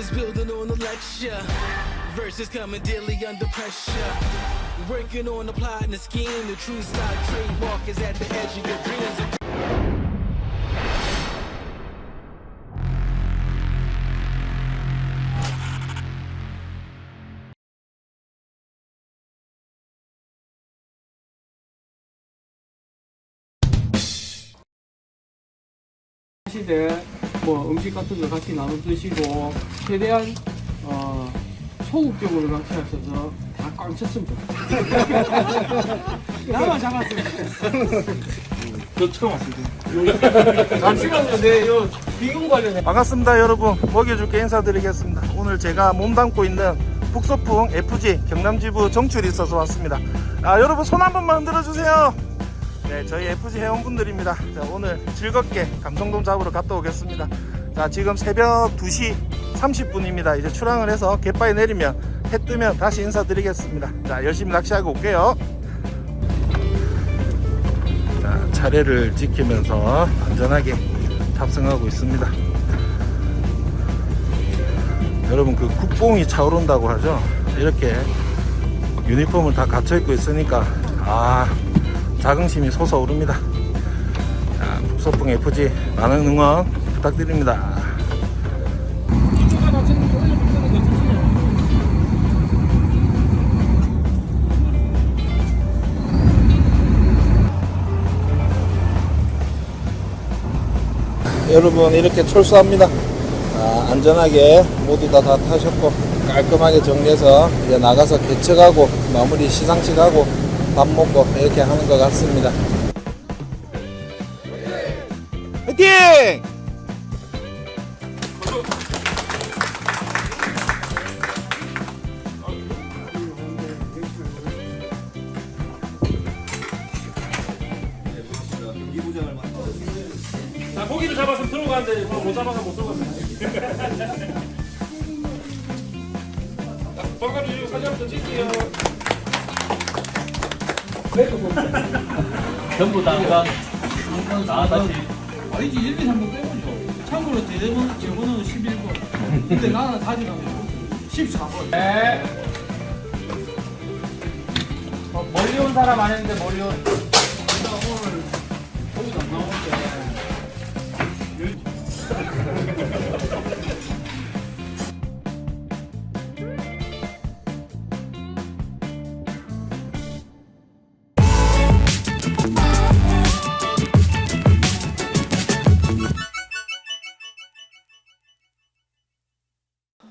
was building on the lecture. Verses coming daily under pressure. Working on the plot and the scheme. The true stock trademark is at the edge of your dreams. 记得。 뭐 음식 같은 거 같이 나눠 드시고 최대한 어, 소극적으로 낚시하셔서 다 꽝 쳤으면 좋겠어요. 나만 잡았으면. 저 처음 왔습니다. 잠시만요, 네, 요 비용 관련해. 반갑습니다 여러분 먹여줄게 인사드리겠습니다 오늘 제가 몸 담고 있는 북소풍 FG 경남지부 정출이 있어서 왔습니다 아 여러분 손 한 번만 흔들어 주세요 네 저희 FG 회원분들입니다 자 오늘 즐겁게 감성돔 잡으러 갔다 오겠습니다 자 지금 새벽 2시 30분입니다 이제 출항을 해서 갯바위 내리면 해 뜨면 다시 인사드리겠습니다 자 열심히 낚시하고 올게요 자 차례를 지키면서 안전하게 탑승하고 있습니다. 여러분 그 국뽕이 차오른다고 하죠. 이렇게 유니폼을 다 갖춰 입고 있으니까 아 자긍심이 솟아오릅니다. 자, 북서풍 FG 많은 응원 부탁드립니다. 여러분 이렇게 철수합니다. 아, 안전하게 모두 다, 다 타셨고 깔끔하게 정리해서 이제 나가서 개척하고 마무리 시상식 하고 밥 먹고 이렇게 하는 것 같습니다. 화이팅! 자, 고기를 잡았으면 들어가는데 뭐못 잡아서 못 들어갔네. 번갈이 이거 사진 한번 찍게요. 전부 다 한강 다 다시 아니지 1, 2, 3번 빼고죠. 참고로 대대본 제보는 11번. 근데 나는 가져가면 14번. 네. 어, 멀리 온 사람 아닌데 멀리 온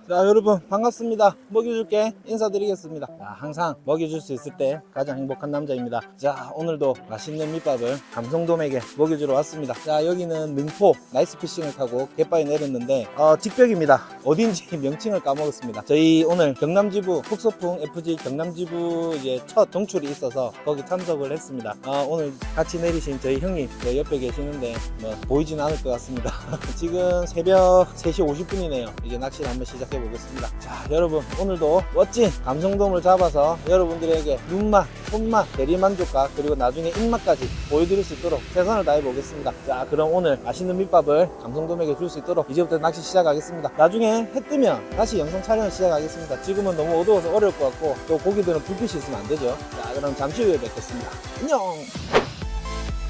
자 여러분 반갑습니다. 먹여줄게. 인사드리겠습니다. 자, 항상 먹여줄 수 있을 때 가장 행복한 남자입니다. 자 오늘도 맛있는 밑밥을 감성돔에게 먹여주러 왔습니다. 자 여기는 능포 나이스피싱을 타고 갯바위 내렸는데 어, 직벽입니다. 어딘지 명칭을 까먹었습니다. 저희 오늘 경남지부 북서풍 FG 경남지부 이제 첫 정출이 있어서 거기 참석을 했습니다. 어, 오늘 같이 내리신 저희 형님 저 옆에 계시는데 뭐 보이진 않을 것 같습니다. 지금 새벽 3시 50분이네요. 이제 낚시를 한번 시작해 보겠습니다. 자 여러분 오늘도 멋진 감성돔을 잡아서 여러분들에게 눈맛 손맛 대리만족감 그리고 나중에 입맛까지 보여드릴 수 있도록 최선을 다해 보겠습니다. 자 그럼 오늘 맛있는 밑밥을 감성돔에게 줄 수 있도록 이제부터 낚시 시작하겠습니다. 나중에 해 뜨면 다시 영상 촬영을 시작하겠습니다. 지금은 너무 어두워서 어려울 것 같고 또 고기들은 불빛이 있으면 안 되죠. 자 그럼 잠시 후에 뵙겠습니다. 안녕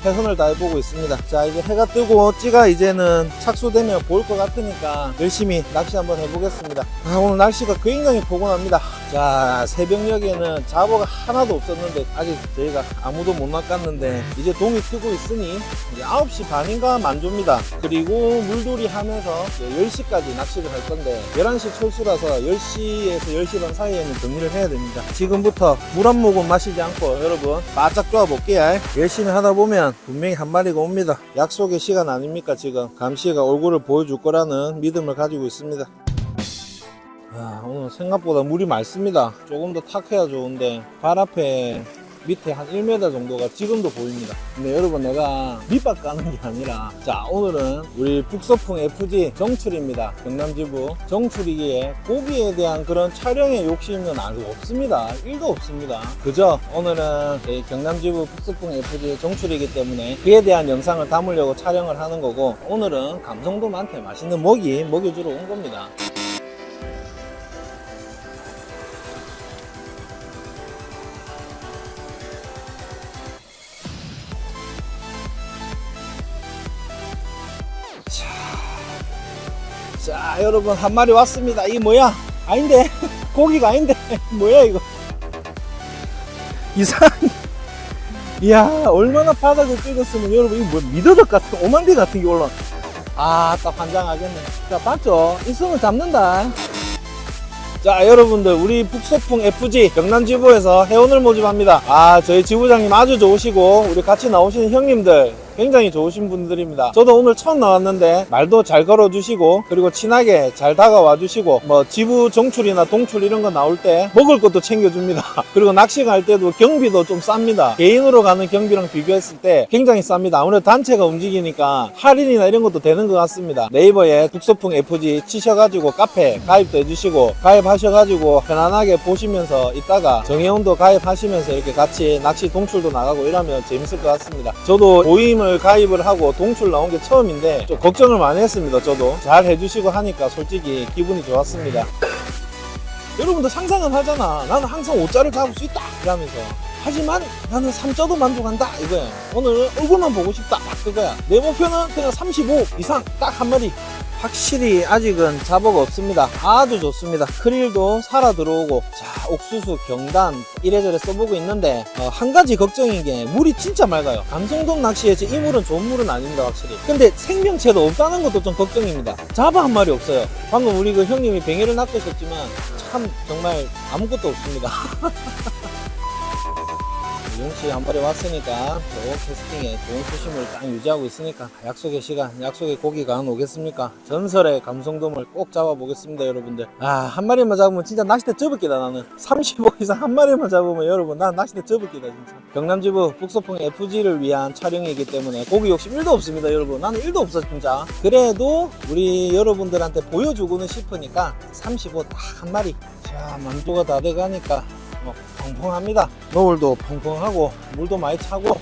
최선을 다해보고 있습니다. 자, 이제 해가 뜨고 찌가 이제는 착수되면 보일 것 같으니까 열심히 낚시 한번 해보겠습니다. 아, 오늘 날씨가 굉장히 포근합니다. 자, 새벽녘에는 잡어가 하나도 없었는데 아직 저희가 아무도 못 낚았는데 이제 동이 트고 있으니 이제 9시 반인가 만조입니다. 그리고 물돌이 하면서 10시까지 낚시를 할 건데 11시 철수라서 10시에서 10시 반 사이에는 정리를 해야 됩니다. 지금부터 물 한 모금 마시지 않고 여러분 바짝 쪼아 볼게요. 열심히 하다 보면 분명히 한 마리가 옵니다. 약속의 시간 아닙니까 지금 감시가 얼굴을 보여줄 거라는 믿음을 가지고 있습니다. 아, 오늘 생각보다 물이 맑습니다. 조금 더 탁해야 좋은데 발 앞에 밑에 한 1m 정도가 지금도 보입니다. 근데 여러분 내가 밑밥 까는 게 아니라 자 오늘은 우리 북서풍 FG 정출입니다. 경남지부 정출이기에 고기에 대한 그런 촬영의 욕심은 아주 없습니다. 1도 없습니다. 그저 오늘은 이 경남지부 북서풍 FG 정출이기 때문에 그에 대한 영상을 담으려고 촬영을 하는 거고 오늘은 감성돔한테 맛있는 먹이 먹여주러 온 겁니다. 자 여러분 한 마리 왔습니다. 이게 뭐야? 아닌데. 고기가 아닌데. 뭐야 이거? 이상 이야 얼마나 바닥을 찍었으면 여러분 이거 뭐 미더덕 같은 오만개 같은 게 올라 아딱 환장하겠네. 자 봤죠? 있으면 잡는다. 자 여러분들 우리 북소풍 FG 경남지부에서 회원을 모집합니다. 아 저희 지부장님 아주 좋으시고 우리 같이 나오시는 형님들 굉장히 좋으신 분들입니다. 저도 오늘 처음 나왔는데 말도 잘 걸어주시고 그리고 친하게 잘 다가와 주시고 뭐 지부 정출이나 동출 이런 거 나올 때 먹을 것도 챙겨줍니다. 그리고 낚시 갈 때도 경비도 좀 쌉니다. 개인으로 가는 경비랑 비교했을 때 굉장히 쌉니다. 아무래도 단체가 움직이니까 할인이나 이런 것도 되는 것 같습니다. 네이버에 북소풍 FG 치셔가지고 카페 가입도 해주시고 가입하셔가지고 편안하게 보시면서 이따가 정혜원도 가입하시면서 이렇게 같이 낚시 동출도 나가고 이러면 재밌을 것 같습니다. 저도 모임을 가입을 하고 동출 나온 게 처음인데 좀 걱정을 많이 했습니다 저도. 잘 해주시고 하니까 솔직히 기분이 좋았습니다. 여러분들 상상은 하잖아. 나는 항상 5자를 잡을 수 있다! 이러면서. 하지만 나는 3자도 만족한다! 이거야. 오늘 얼굴만 보고 싶다! 딱 그거야. 내 목표는 그냥 35 이상 딱 한 마리 확실히 아직은 잡어가 없습니다. 아주 좋습니다. 크릴도 살아 들어오고 자 옥수수 경단 이래저래 써보고 있는데 어, 한 가지 걱정인 게 물이 진짜 맑아요. 감성돔 낚시에 이 물은 좋은 물은 아닙니다 확실히. 근데 생명체도 없다는 것도 좀 걱정입니다. 잡아 한 마리 없어요. 방금 우리 그 형님이 뱅이를 낚으셨지만 참 정말 아무것도 없습니다 윤씨 한 발에 왔으니까 좋은 캐스팅에 좋은 수심을 딱 유지하고 있으니까 약속의 시간, 약속의 고기가 안 오겠습니까? 전설의 감성돔을 꼭 잡아보겠습니다, 여러분들. 아, 한 마리만 잡으면 진짜 낚싯대 접을게다, 나는. 35 이상 한 마리만 잡으면 여러분, 난 낚싯대 접을게다, 진짜. 경남지부 북소풍 FG를 위한 촬영이기 때문에 고기 욕심 1도 없습니다, 여러분. 나는 1도 없어, 진짜. 그래도 우리 여러분들한테 보여주고는 싶으니까 35 딱 한 마리. 자, 만두가 다 돼가니까 뭐 펑펑합니다. 노을도 펑펑하고 물도 많이 차고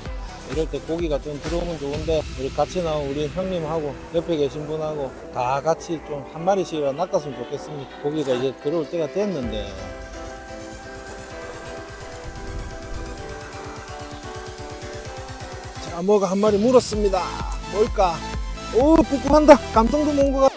이럴 때 고기가 좀 들어오면 좋은데 우리 같이 나온 우리 형님하고 옆에 계신 분하고 다 같이 좀 한 마리씩 낚았으면 좋겠습니다. 고기가 이제 들어올 때가 됐는데 자 뭐가 한 마리 물었습니다. 뭘까? 오 푸꾸한다. 감성도 몬것 같.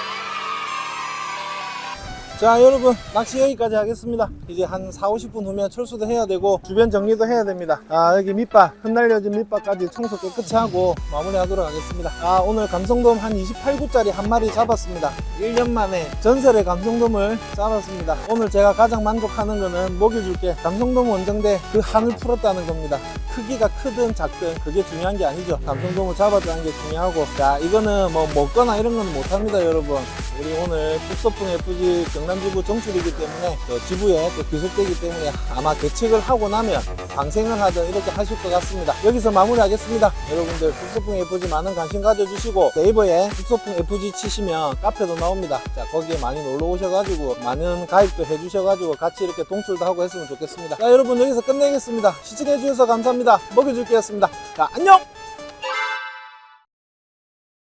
여러분 낚시 여기까지 하겠습니다. 이제 한 4, 50분 후면 철수도 해야 되고 주변 정리도 해야 됩니다. 아 여기 밑밥 흩날려진 밑밥까지 청소 깨끗이 하고 마무리 하도록 하겠습니다. 아 오늘 감성돔 한 28구짜리 한 마리 잡았습니다. 1년 만에 전설의 감성돔을 잡았습니다. 오늘 제가 가장 만족하는 거는 먹여줄게. 감성돔 원정대 그 한을 풀었다는 겁니다. 크기가 크든 작든 그게 중요한 게 아니죠. 감성돔을 잡았다는 게 중요하고. 자 이거는 뭐 먹거나 이런 건 못합니다 여러분. 우리 오늘 북서풍 FG 경남 지부 정출이기 때문에 저 지부에 또 귀속되기 때문에 아마 개측을 하고 나면 방생을 하든 이렇게 하실 것 같습니다. 여기서 마무리하겠습니다. 여러분들 북서풍 FG 많은 관심 가져주시고 네이버에 북서풍 FG 치시면 카페도 나옵니다. 자 거기에 많이 놀러 오셔가지고 많은 가입도 해주셔가지고 같이 이렇게 동출도 하고 했으면 좋겠습니다. 자 여러분 여기서 끝내겠습니다. 시청해주셔서 감사합니다. 먹여줄게였습니다. 자 안녕!